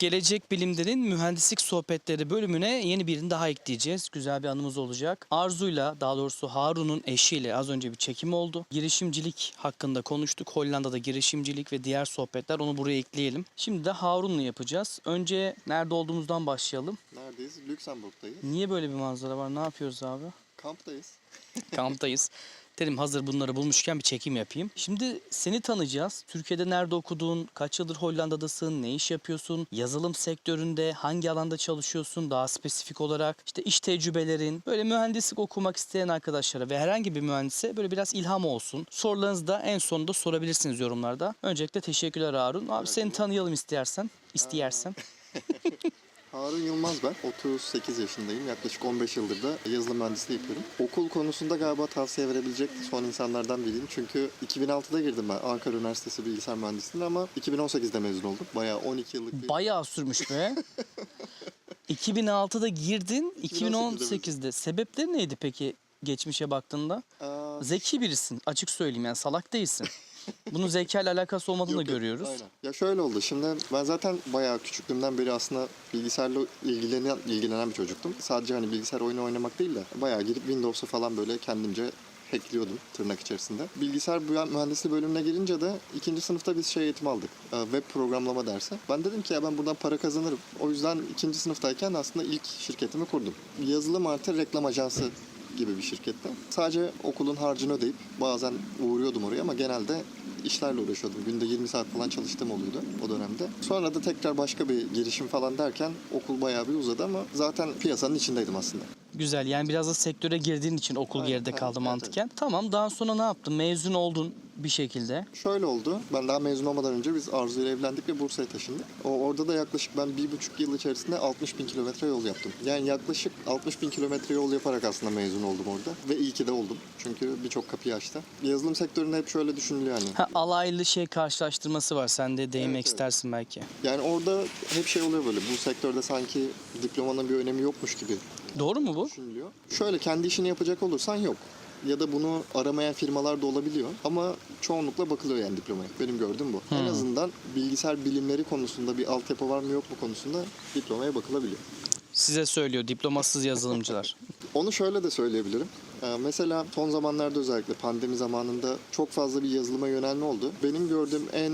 Gelecek Bilimler'in Mühendislik Sohbetleri bölümüne yeni birini daha ekleyeceğiz. Güzel bir anımız olacak. Arzu'yla daha doğrusu Harun'un eşiyle az önce bir çekim oldu. Girişimcilik hakkında konuştuk. Hollanda'da girişimcilik ve diğer sohbetler onu buraya ekleyelim. Şimdi de Harun'la yapacağız. Önce nerede olduğumuzdan başlayalım. Neredeyiz? Lüksemburg'dayız. Niye böyle bir manzara var? Ne yapıyoruz abi? Kamptayız. Kamptayız. Dedim hazır bunları bulmuşken bir çekim yapayım. Şimdi seni tanıyacağız. Türkiye'de nerede okudun? Kaç yıldır Hollanda'dasın? Ne iş yapıyorsun? Yazılım sektöründe hangi alanda çalışıyorsun? Daha spesifik olarak işte iş tecrübelerin, böyle mühendislik okumak isteyen arkadaşlara ve herhangi bir mühendise böyle biraz ilham olsun. Sorularınızı da en sonunda sorabilirsiniz yorumlarda. Öncelikle teşekkürler Harun. Abi seni tanıyalım istersen. İsteyersen. Harun Yılmaz ben. 38 yaşındayım. Yaklaşık 15 yıldır da yazılım mühendisliği yapıyorum. Okul konusunda galiba tavsiye verebilecek son insanlardan biriyim. Çünkü 2006'da girdim ben Ankara Üniversitesi Bilgisayar Mühendisliği'ne ama 2018'de mezun oldum. Bayağı 12 yıllık bir... Bayağı sürmüş be. 2006'da girdin, 2018'de 2018'de. Sebepleri neydi peki geçmişe baktığında? Aa, Zeki birisin, açık söyleyeyim yani salak değilsin. Bunun zeka ile alakası olmadığını da Yok, yok, görüyoruz. Aynen. Ya şöyle oldu. Şimdi ben zaten bayağı küçüklüğümden beri aslında bilgisayarla ilgilenen, ilgilenen bir çocuktum. Sadece hani bilgisayar oyunu oynamak değil de bayağı girip Windows'u falan böyle kendimce hackliyordum tırnak içerisinde. Bilgisayar mühendisliği bölümüne gelince de ikinci sınıfta biz şey eğitimi aldık. Ee, Web programlama dersi. Ben dedim ki ya ben buradan para kazanırım. O yüzden ikinci sınıftayken aslında ilk şirketimi kurdum. Yazılım artı reklam ajansı gibi bir şirkette. Sadece okulun harcını ödeyip bazen uğruyordum oraya ama genelde işlerle uğraşıyordum. Günde 20 saat falan çalıştığım oluyordu o dönemde. Sonra da tekrar başka bir girişim falan derken okul bayağı bir uzadı ama zaten piyasanın içindeydim aslında. Güzel yani biraz da sektöre girdiğin için okul Aynen, geride aynen, kaldı evet, mantıken. Tamam daha sonra ne yaptın? Mezun oldun bir şekilde. Şöyle oldu. Ben daha mezun olmadan önce biz Arzu ile evlendik ve Bursa'ya taşındık. O, orada da yaklaşık ben bir buçuk yıl içerisinde 60 bin kilometre yol yaptım. Yani yaklaşık 60 bin kilometre yol yaparak aslında mezun oldum orada. Ve iyi ki de oldum. Çünkü birçok kapıyı açtı. Yazılım sektöründe hep şöyle düşünülüyor hani. Ha, alaylı şey karşılaştırması var. Sen de değinmek Evet, evet. istersin belki. Yani orada hep şey oluyor böyle. Bu sektörde sanki diplomanın bir önemi yokmuş gibi Doğru mu bu? düşünülüyor. Şöyle kendi işini yapacak olursan yok. Ya da bunu aramayan firmalar da olabiliyor. Ama çoğunlukla bakılıyor yani diplomaya. Benim gördüğüm bu. En azından bilgisayar bilimleri konusunda bir altyapı var mı yok mu konusunda diplomaya bakılabiliyor. Size söylüyor diplomasız yazılımcılar. Onu şöyle de söyleyebilirim. Ee, Mesela son zamanlarda özellikle pandemi zamanında çok fazla bir yazılıma yönelme oldu. Benim gördüğüm en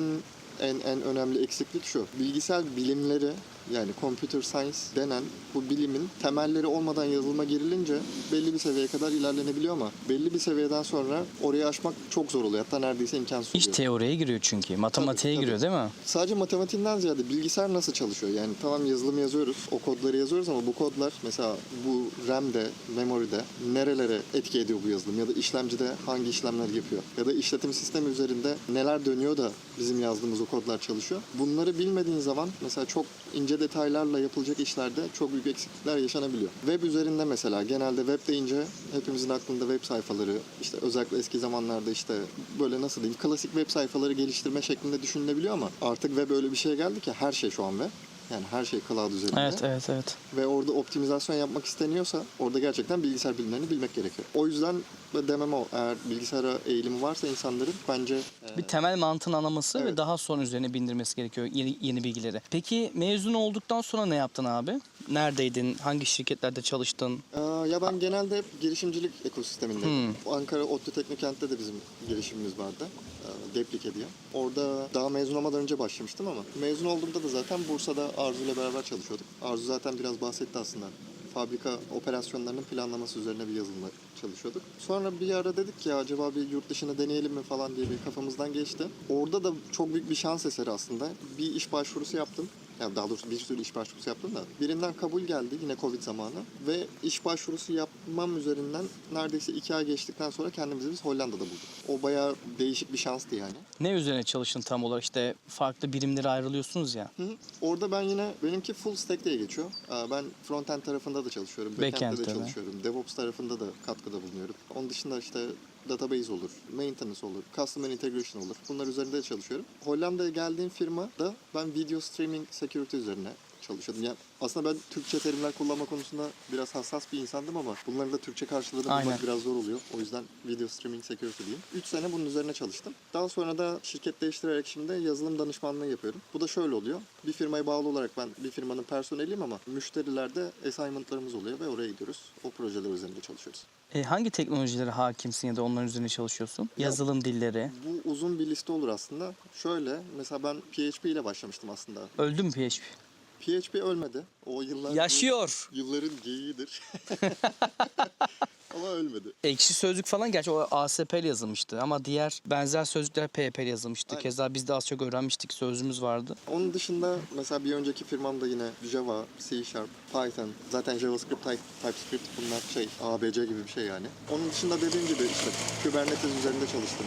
en en önemli eksiklik şu. Bilgisayar bilimleri yani computer science denen bu bilimin temelleri olmadan yazılıma girilince belli bir seviyeye kadar ilerlenebiliyor ama belli bir seviyeden sonra orayı aşmak çok zor oluyor. Hatta neredeyse imkansız İş oluyor. teoriye giriyor çünkü. Matematiğe tabii. giriyor değil mi? Sadece matematiğinden ziyade bilgisayar nasıl çalışıyor? Yani tamam yazılım yazıyoruz, o kodları yazıyoruz ama bu kodlar mesela bu RAM'de, memory'de nerelere etki ediyor bu yazılım? Ya da işlemcide hangi işlemler yapıyor? Ya da işletim sistemi üzerinde neler dönüyor da bizim yazdığımız o kodlar çalışıyor? Bunları bilmediğin zaman mesela çok ince detaylarla yapılacak işlerde çok büyük eksiklikler yaşanabiliyor. Web üzerinde mesela genelde web deyince hepimizin aklında web sayfaları, işte özellikle eski zamanlarda işte böyle nasıl diyeyim klasik web sayfaları geliştirme şeklinde düşünülebiliyor ama artık web öyle bir şeye geldi ki her şey şu an web. Yani her şey cloud üzerinde. Evet evet evet. Ve orada optimizasyon yapmak isteniyorsa orada gerçekten bilgisayar bilimlerini bilmek gerekiyor. O yüzden demem o. Eğer bilgisayara eğilimi varsa insanların bence Bir temel mantığın anlaması ve Evet. daha sonra üzerine bindirmesi gerekiyor yeni, yeni bilgileri. Peki mezun olduktan sonra ne yaptın abi? Neredeydin? Hangi şirketlerde çalıştın? Ee, ya ben genelde hep girişimcilik ekosistemindeydim. Ankara ODTÜ Teknokent'te de bizim girişimimiz vardı. Ee, Diye. Orada daha mezun olmadan önce başlamıştım ama mezun olduğumda da zaten Bursa'da Arzu ile beraber çalışıyorduk. Arzu zaten biraz bahsetti aslında. Fabrika operasyonlarının planlaması üzerine bir yazılımla çalışıyorduk. Sonra bir ara dedik ki acaba bir yurt dışına deneyelim mi falan diye bir kafamızdan geçti. Orada da çok büyük bir şans eseri aslında. Bir iş başvurusu yaptım. Yani daha doğrusu bir sürü iş başvurusu yaptım da birinden kabul geldi yine Covid zamanı ve iş başvurusu yapmam üzerinden neredeyse iki ay geçtikten sonra kendimizi biz Hollanda'da bulduk. O bayağı değişik bir şanstı yani. Ne üzerine çalıştın tam olarak? İşte farklı birimlere ayrılıyorsunuz ya. Hı hı. Orada ben yine benimki full stack diye geçiyor. Ee, Ben frontend tarafında da çalışıyorum, backend'de de Backend'de de. çalışıyorum, DevOps tarafında da katkıda bulunuyorum. Onun dışında işte database olur, maintenance olur, customer integration olur. Bunlar üzerinde de çalışıyorum. Hollanda'ya geldiğim firma da ben video streaming security üzerine çalışıyordum. Yani aslında ben Türkçe terimler kullanma konusunda biraz hassas bir insandım ama bunların da Türkçe karşılığını bulmak Aynen. biraz zor oluyor. O yüzden video streaming security diyeyim. 3 sene bunun üzerine çalıştım. Daha sonra da şirket değiştirerek şimdi yazılım danışmanlığı yapıyorum. Bu da şöyle oluyor. Bir firmaya bağlı olarak ben bir firmanın personeliyim ama müşterilerde assignment'larımız oluyor ve oraya gidiyoruz. O projeler üzerinde çalışıyoruz. E, hangi teknolojilere hakimsin ya da onların üzerine çalışıyorsun? Ya- Yazılım dilleri. Bu uzun bir liste olur aslında. Şöyle mesela ben PHP ile başlamıştım aslında. Öldü mü PHP? PHP ölmedi. O yıllar Yaşıyor. yılların geyiğidir. Ama ölmedi. Ekşi sözlük falan gerçi o ASP ile yazılmıştı ama diğer benzer sözcükler PHP ile yazılmıştı. Aynen. Keza biz de az çok öğrenmiştik sözümüz vardı. Onun dışında mesela bir önceki firmamda yine Java, C Sharp, Python, zaten JavaScript, Ty- TypeScript bunlar şey ABC gibi bir şey yani. Onun dışında dediğim gibi işte Kubernetes üzerinde çalıştım.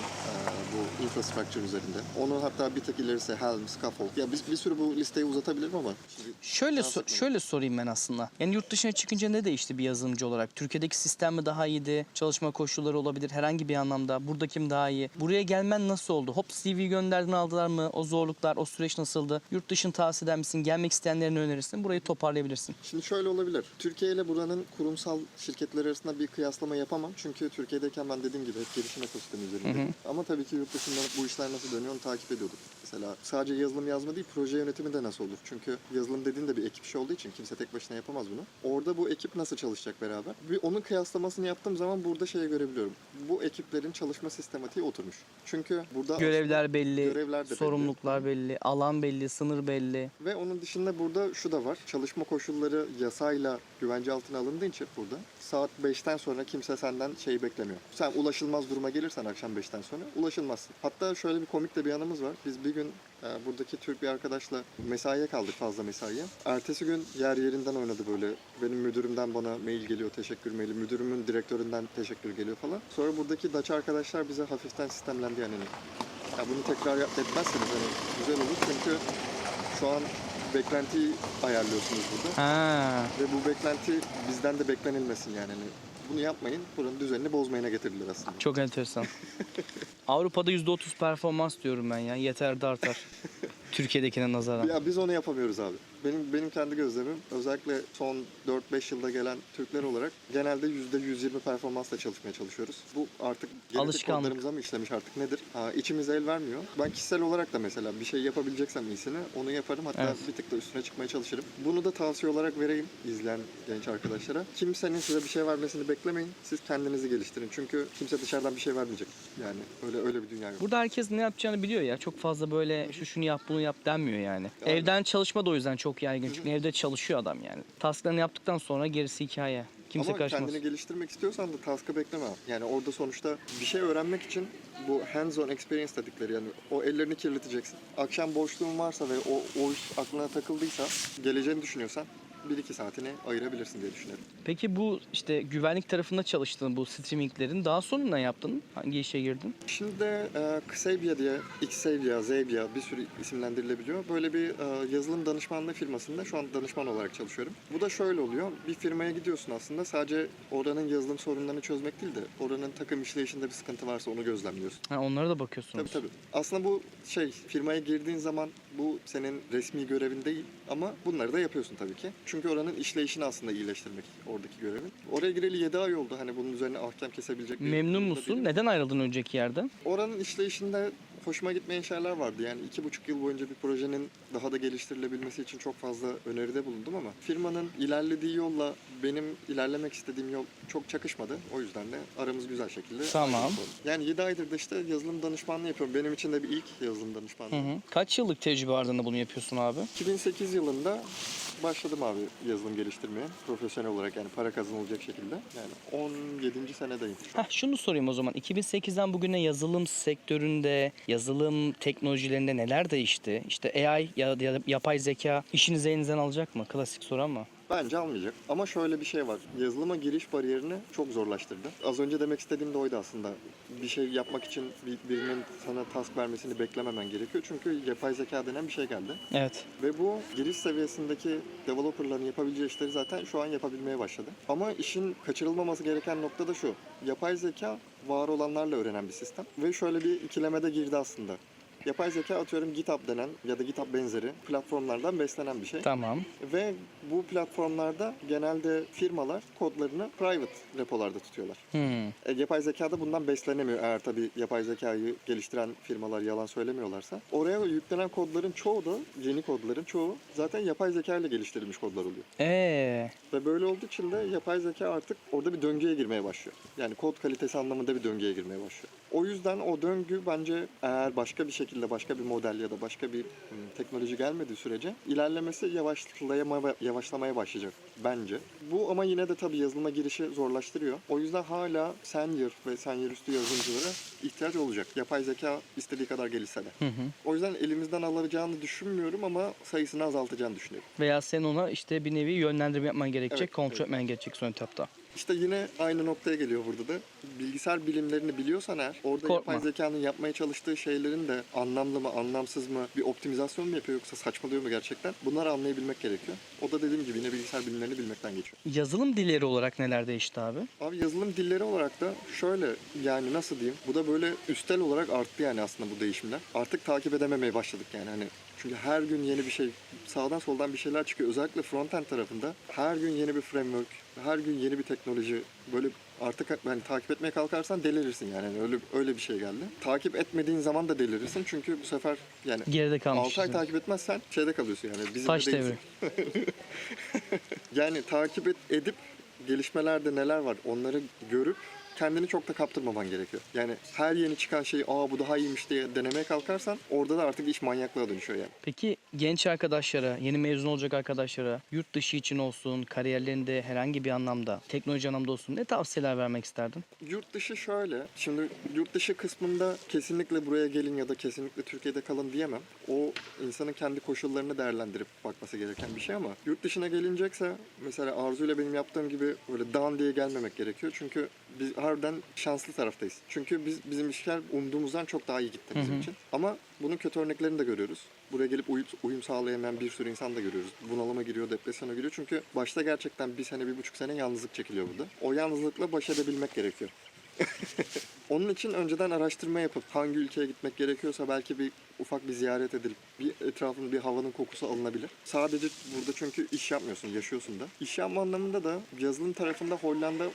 Bu infrastructure üzerinde. Onun hatta bir tık ilerisi Helm, Scaffold. Ya bir, bir sürü bu listeyi uzatabilirim ama şimdi Şöyle so- şöyle sorayım ben aslında. Yani yurt dışına çıkınca ne değişti bir yazılımcı olarak? Türkiye'deki sistem mi daha iyiydi? Çalışma koşulları olabilir herhangi bir anlamda. Buradaki mi daha iyi? Buraya gelmen nasıl oldu? Hop CV gönderdin aldılar mı? O zorluklar, o süreç nasıldı? Yurt dışını tavsiye eder misin? Gelmek isteyenlerine önerirsin. Burayı toparlayabilirsin. Şimdi şöyle olabilir. Türkiye ile buranın kurumsal şirketler arasında bir kıyaslama yapamam. Çünkü Türkiye'deyken ben dediğim gibi hep gelişim ekosistemi üzerindeydim. Ama tabii ki yurt dışında bu işler nasıl dönüyor onu takip ediyorduk. Mesela sadece yazılım yazma değil, proje yönetimi de nasıl olur? Çünkü yazılım dediğin de bir ekip işi olduğu için kimse tek başına yapamaz bunu. Orada bu ekip nasıl çalışacak beraber? Bir onun kıyaslamasını yaptığım zaman burada şeyi görebiliyorum. Bu ekiplerin çalışma sistematiği oturmuş. Çünkü burada Görevler belli, Görevler de belli. sorumluluklar belli, alan belli, sınır belli. Ve onun dışında burada şu da var. Çalışma koşulları yasayla güvence altına alındığı için burada saat 5'ten sonra kimse senden şey beklemiyor. Sen ulaşılmaz duruma gelirsen akşam 5'ten sonra ulaşılmazsın. Hatta şöyle bir komik de bir anımız var. Biz bir gün e, buradaki Türk bir arkadaşla mesaiye kaldık fazla mesaiye. Ertesi gün yer yerinden oynadı böyle. Benim müdürümden bana mail geliyor teşekkür maili. Müdürümün direktöründen teşekkür geliyor falan. Sonra buradaki Dutch arkadaşlar bize hafiften sistemlendi yani. Ya bunu tekrar yap etmezseniz hani güzel olur çünkü şu an beklentiyi ayarlıyorsunuz burada. Ha. Ve bu beklenti bizden de beklenilmesin yani. Hani bunu yapmayın, buranın düzenini bozmayına getirilir aslında. Çok enteresan. Avrupa'da %30 performans diyorum ben ya. Yeter de artar. Türkiye'dekine nazaran. Ya biz onu yapamıyoruz abi. Benim benim kendi gözlemim özellikle son 4-5 yılda gelen Türkler olarak genelde %120 performansla çalışmaya çalışıyoruz. Bu artık genetik Alışkanlık. kodlarımıza mı işlemiş artık nedir? Ha, içimize el vermiyor. Ben kişisel olarak da mesela bir şey yapabileceksem iyisini onu yaparım. Hatta Evet. bir tık da üstüne çıkmaya çalışırım. Bunu da tavsiye olarak vereyim izleyen genç arkadaşlara. Kimsenin size bir şey vermesini beklemeyin. Siz kendinizi geliştirin. Çünkü kimse dışarıdan bir şey vermeyecek. Yani öyle öyle bir dünya yok. Burada herkes ne yapacağını biliyor ya. Çok fazla böyle şu şunu yap bunu yap denmiyor yani. Aynen. Evden çalışma da o yüzden çok yaygın. Çünkü evde çalışıyor adam yani. Tasklarını yaptıktan sonra gerisi hikaye. Kimse Ama karışmaz. kendini geliştirmek istiyorsan da task'ı bekleme. Yani orada sonuçta bir şey öğrenmek için bu hands-on experience dedikleri yani o ellerini kirleteceksin. Akşam boşluğun varsa ve o, o iş aklına takıldıysa geleceğini düşünüyorsan 1-2 saatini ayırabilirsin diye düşünüyorum. Peki bu işte güvenlik tarafında çalıştığın bu streaminglerin daha sonra ne yaptın? Hangi işe girdin? Şimdi e, Xavia diye, Xavia, Zavia bir sürü isimlendirilebiliyor. Böyle bir e, yazılım danışmanlığı firmasında şu an danışman olarak çalışıyorum. Bu da şöyle oluyor. Bir firmaya gidiyorsun aslında sadece oranın yazılım sorunlarını çözmek değil de oranın takım işleyişinde bir sıkıntı varsa onu gözlemliyorsun. Ha, onlara da bakıyorsunuz. Tabii tabii. Aslında bu şey firmaya girdiğin zaman bu senin resmi görevin değil ama bunları da yapıyorsun tabii ki. Çünkü oranın işleyişini aslında iyileştirmek oradaki görevin. Oraya gireli 7 ay oldu. Hani bunun üzerine ahkam kesebilecek Memnun musun? değilim. Neden ayrıldın önceki yerden? Oranın işleyişinde hoşuma gitmeyen şeyler vardı. Yani iki buçuk yıl boyunca bir projenin daha da geliştirilebilmesi için çok fazla öneride bulundum ama firmanın ilerlediği yolla benim ilerlemek istediğim yol çok çakışmadı. O yüzden de aramız güzel şekilde Tamam. ayrıldı. Yani 7 aydır da işte yazılım danışmanlığı yapıyorum. Benim için de bir ilk yazılım danışmanlığı. Hı hı. Kaç yıllık tecrübe ardında bunu yapıyorsun abi? 2008 yılında başladım abi yazılım geliştirmeye. Profesyonel olarak yani para kazanılacak şekilde. Yani 17. senedeyim. Heh, şunu sorayım o zaman. 2008'den bugüne yazılım sektöründe, yazılım teknolojilerinde neler değişti? İşte AI ya da yapay zeka işinizi elinizden alacak mı? Klasik soru ama. Bence almayacak. Ama şöyle bir şey var. Yazılıma giriş bariyerini çok zorlaştırdı. Az önce demek istediğim de oydu aslında. Bir şey yapmak için bir- birinin sana task vermesini beklememen gerekiyor. Çünkü yapay zeka denen bir şey geldi. Evet. Ve bu giriş seviyesindeki developerların yapabileceği işleri zaten şu an yapabilmeye başladı. Ama işin kaçırılmaması gereken nokta da şu. Yapay zeka var olanlarla öğrenen bir sistem. Ve şöyle bir ikilemede girdi aslında. Yapay zeka atıyorum GitHub denen ya da GitHub benzeri platformlardan beslenen bir şey. Tamam. Ve bu platformlarda genelde firmalar kodlarını private repolarda tutuyorlar. Hmm. E, yapay zeka da bundan beslenemiyor eğer tabii yapay zekayı geliştiren firmalar yalan söylemiyorlarsa. Oraya yüklenen kodların çoğu da yeni kodların çoğu zaten yapay zeka ile geliştirilmiş kodlar oluyor. Ee, Ve böyle olduğu için de yapay zeka artık orada bir döngüye girmeye başlıyor. Yani kod kalitesi anlamında bir döngüye girmeye başlıyor. O yüzden o döngü bence eğer başka bir şekilde başka bir model ya da başka bir hmm, teknoloji gelmediği sürece ilerlemesi yavaşlamaya, yavaşlamaya başlayacak bence. Bu ama yine de tabii yazılıma girişi zorlaştırıyor. O yüzden hala senior ve senior üstü yazılımcılara ihtiyaç olacak. Yapay zeka istediği kadar gelişse de. hı hı. O yüzden elimizden alacağını düşünmüyorum ama sayısını azaltacağını düşünüyorum. Veya sen ona işte bir nevi yönlendirme yapman gerekecek, Evet, kontrol evet. etmen gerekecek son etapta. İşte yine aynı noktaya geliyor burada da. Bilgisayar bilimlerini biliyorsan eğer orada Korkma. yapay zekanın yapmaya çalıştığı şeylerin de anlamlı mı anlamsız mı bir optimizasyon mu yapıyor yoksa saçmalıyor mu gerçekten? Bunları anlayabilmek gerekiyor. O da dediğim gibi yine bilgisayar bilimlerini bilmekten geçiyor. Yazılım dilleri olarak neler değişti abi? Abi yazılım dilleri olarak da şöyle yani nasıl diyeyim? Bu da böyle üstel olarak arttı yani aslında bu değişimler. Artık takip edememeye başladık yani hani çünkü her gün yeni bir şey, sağdan soldan bir şeyler çıkıyor. Özellikle frontend tarafında her gün yeni bir framework, her gün yeni bir teknoloji. Böyle artık yani takip etmeye kalkarsan delirirsin yani. Hani öyle öyle bir şey geldi. Takip etmediğin zaman da delirirsin çünkü bu sefer yani Geride 6 ay takip etmezsen şeyde kalıyorsun yani. Bizimle Taş devri. Yani takip et- edip gelişmelerde neler var onları görüp kendini çok da kaptırmaman gerekiyor. Yani her yeni çıkan şeyi aa bu daha iyiymiş diye denemeye kalkarsan orada da artık iş manyaklığa dönüşüyor yani. Peki genç arkadaşlara, yeni mezun olacak arkadaşlara, yurt dışı için olsun, kariyerlerinde herhangi bir anlamda, teknoloji anlamda olsun ne tavsiyeler vermek isterdin? Yurt dışı şöyle. Şimdi yurt dışı kısmında kesinlikle buraya gelin ya da kesinlikle Türkiye'de kalın diyemem. O insanın kendi koşullarını değerlendirip bakması gereken bir şey ama yurt dışına gelinecekse mesela Arzu ile benim yaptığım gibi böyle dan diye gelmemek gerekiyor. Çünkü biz harbiden şanslı taraftayız. Çünkü biz bizim işler umduğumuzdan çok daha iyi gitti bizim Hı hı. için. Ama bunun kötü örneklerini de görüyoruz. Buraya gelip uyum, uyum sağlayamayan bir sürü insan da görüyoruz. Bunalıma giriyor, depresyona giriyor. Çünkü başta gerçekten bir sene, bir buçuk sene yalnızlık çekiliyor burada. O yalnızlıkla baş edebilmek gerekiyor. Onun için önceden araştırma yapıp hangi ülkeye gitmek gerekiyorsa belki bir ufak bir ziyaret edilip bir etrafın bir havanın kokusu alınabilir. Sadece burada çünkü iş yapmıyorsun, yaşıyorsun da. İş yapma anlamında da yazılım tarafında Hollanda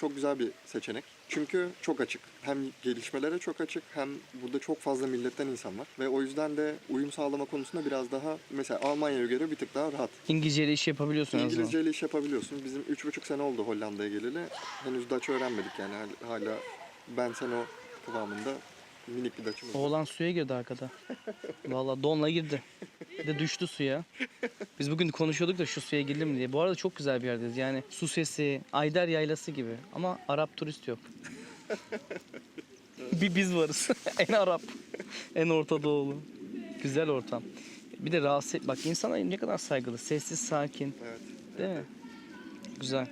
çok güzel bir seçenek. Çünkü çok açık. Hem gelişmelere çok açık hem burada çok fazla milletten insan var. Ve o yüzden de uyum sağlama konusunda biraz daha mesela Almanya'ya göre bir tık daha rahat. İngilizceyle iş yapabiliyorsun en azından. İngilizceyle iş yapabiliyorsun. Bizim üç buçuk sene oldu Hollanda'ya geleli. Henüz Dutch öğrenmedik yani. Hal- Hala ben sen o kıvamında minik bir var. Oğlan suya girdi arkada. Vallahi donla girdi. Bir de düştü suya. Biz bugün konuşuyorduk da şu suya girdim mi diye. Bu arada çok güzel bir yerdeyiz. Yani su sesi, Ayder Yaylası gibi. Ama Arap turist yok. bir biz varız. en Arap, en Orta Doğulu. Güzel ortam. Bir de rahatsız bak insana ne kadar saygılı, sessiz, sakin. Evet. Değil mi? Güzel.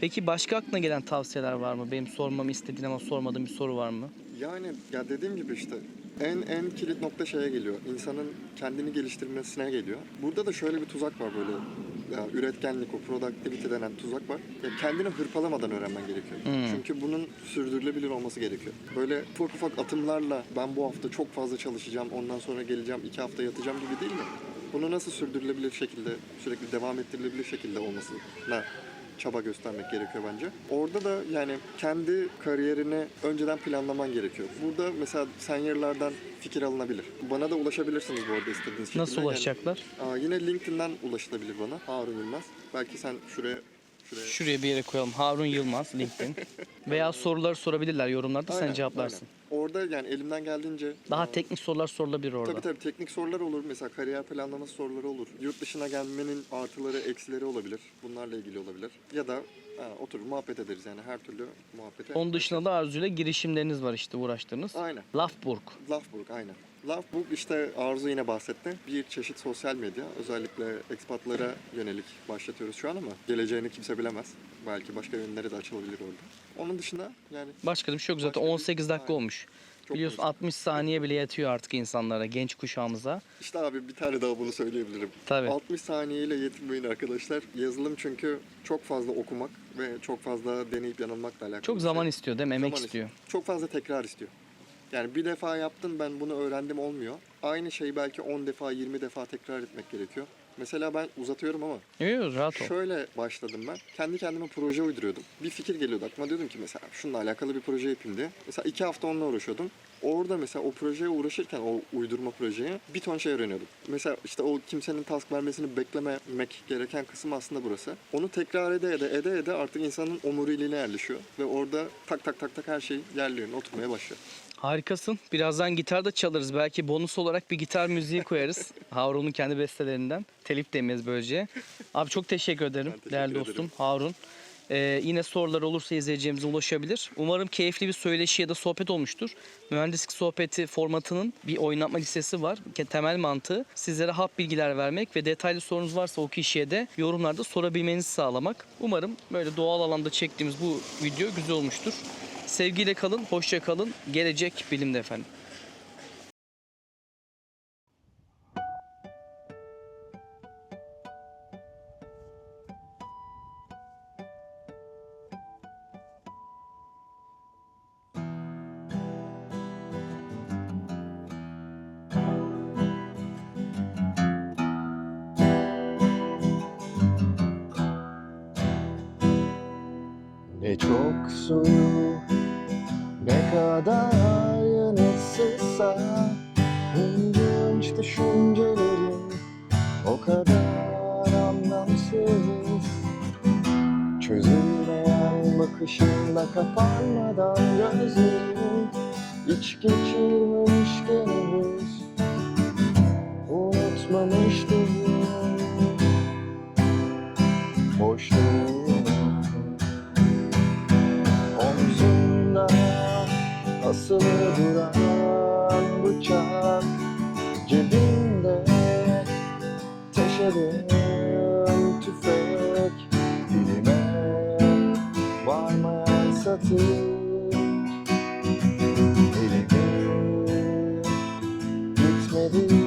Peki başka aklına gelen tavsiyeler var mı? Benim sormamı istediğin ama sormadığım bir soru var mı? Yani ya dediğim gibi işte en en kilit nokta şeye geliyor. İnsanın kendini geliştirmesine geliyor. Burada da şöyle bir tuzak var böyle. Ya, üretkenlik, o productivity denen tuzak var. Ya, kendini hırpalamadan öğrenmen gerekiyor. Hmm. Çünkü bunun sürdürülebilir olması gerekiyor. Böyle ufak ufak atımlarla ben bu hafta çok fazla çalışacağım, ondan sonra geleceğim, iki hafta yatacağım gibi değil mi? Bunu nasıl sürdürülebilir şekilde, sürekli devam ettirilebilir şekilde olmasına çaba göstermek gerekiyor bence. Orada da yani kendi kariyerini önceden planlaman gerekiyor. Burada mesela seniorlardan fikir alınabilir. Bana da ulaşabilirsiniz bu arada istediğiniz şekilde. Nasıl Yani, ulaşacaklar? aa, yine LinkedIn'den ulaşılabilir bana. Harun Yılmaz. Belki sen şuraya şuraya Şuraya bir yere koyalım. Harun Yılmaz LinkedIn. Veya soruları sorabilirler yorumlarda sen Aynen, cevaplarsın. aynen. Orada yani elimden geldiğince Daha aa, teknik sorular sorulabilir orada. Tabii tabii teknik sorular olur. Mesela kariyer planlaması soruları olur. Yurt dışına gelmenin artıları, eksileri olabilir. Bunlarla ilgili olabilir. Ya da ha, oturur muhabbet ederiz yani her türlü muhabbete. Onun dışında da Arzu'yla girişimleriniz var işte uğraştığınız. Aynen. Lafburg. Lafburg aynen. Lafburg işte Arzu yine bahsetti. Bir çeşit sosyal medya. Özellikle ekspatlara yönelik başlatıyoruz şu an ama geleceğini kimse bilemez. Belki başka yönleri de açılabilir orada. Onun dışında yani Başka da bir şey yok zaten Başka bir- 18 dakika Aynen. olmuş. çok Biliyorsun konuştuk. 60 saniye bile yatıyor artık insanlara, genç kuşağımıza. İşte abi bir tane daha bunu söyleyebilirim. Tabii. 60 saniyeyle yetinmeyin arkadaşlar. Yazılım çünkü çok fazla okumak ve çok fazla deneyip yanılmakla alakalı. Çok bir zaman şey. istiyor değil mi? Emek Zaman istiyor. Çok fazla tekrar istiyor. Yani bir defa yaptın ben bunu öğrendim olmuyor. Aynı şeyi belki 10 defa 20 defa tekrar etmek gerekiyor. Mesela ben uzatıyorum ama Yok rahat ol. Şöyle başladım ben. Kendi kendime proje uyduruyordum. Bir fikir geliyordu aklıma. Diyordum ki mesela şununla alakalı bir proje yapayım diye. Mesela iki hafta onunla uğraşıyordum. Orada mesela o projeye uğraşırken o uydurma projeye bir ton şey öğreniyordum. Mesela işte o kimsenin task vermesini beklememek gereken kısım aslında burası. Onu tekrar ede ede ede ede artık insanın omuriliğine yerleşiyor. Ve orada tak tak tak tak her şey yerlerine oturmaya başlıyor. Harikasın. Birazdan gitar da çalarız. Belki bonus olarak bir gitar müziği koyarız. Harun'un kendi bestelerinden. Telif demeyiz böylece. Abi çok teşekkür ederim Ben teşekkür değerli ederim. dostum Harun. Ee, yine sorular olursa izleyeceğimize ulaşabilir. Umarım keyifli bir söyleşi ya da sohbet olmuştur. Mühendislik sohbeti formatının bir oynatma listesi var. Temel mantığı sizlere hap bilgiler vermek ve detaylı sorunuz varsa o kişiye de yorumlarda sorabilmenizi sağlamak. Umarım böyle doğal alanda çektiğimiz bu video güzel olmuştur. Sevgiyle kalın, hoşça kalın. Gelecek bilimde efendim. Ne çok suyu ne kadar yanılsızsa Hınç düşüncelerim o kadar anlamsız. Çözülmeyen bakışınla kapanmadan gözlerim geçirmemişken henüz Unutmamıştım asılı duran bıçak Cebimde taşıdığım tüfek Dilime varmayan satır Elimi gitmedi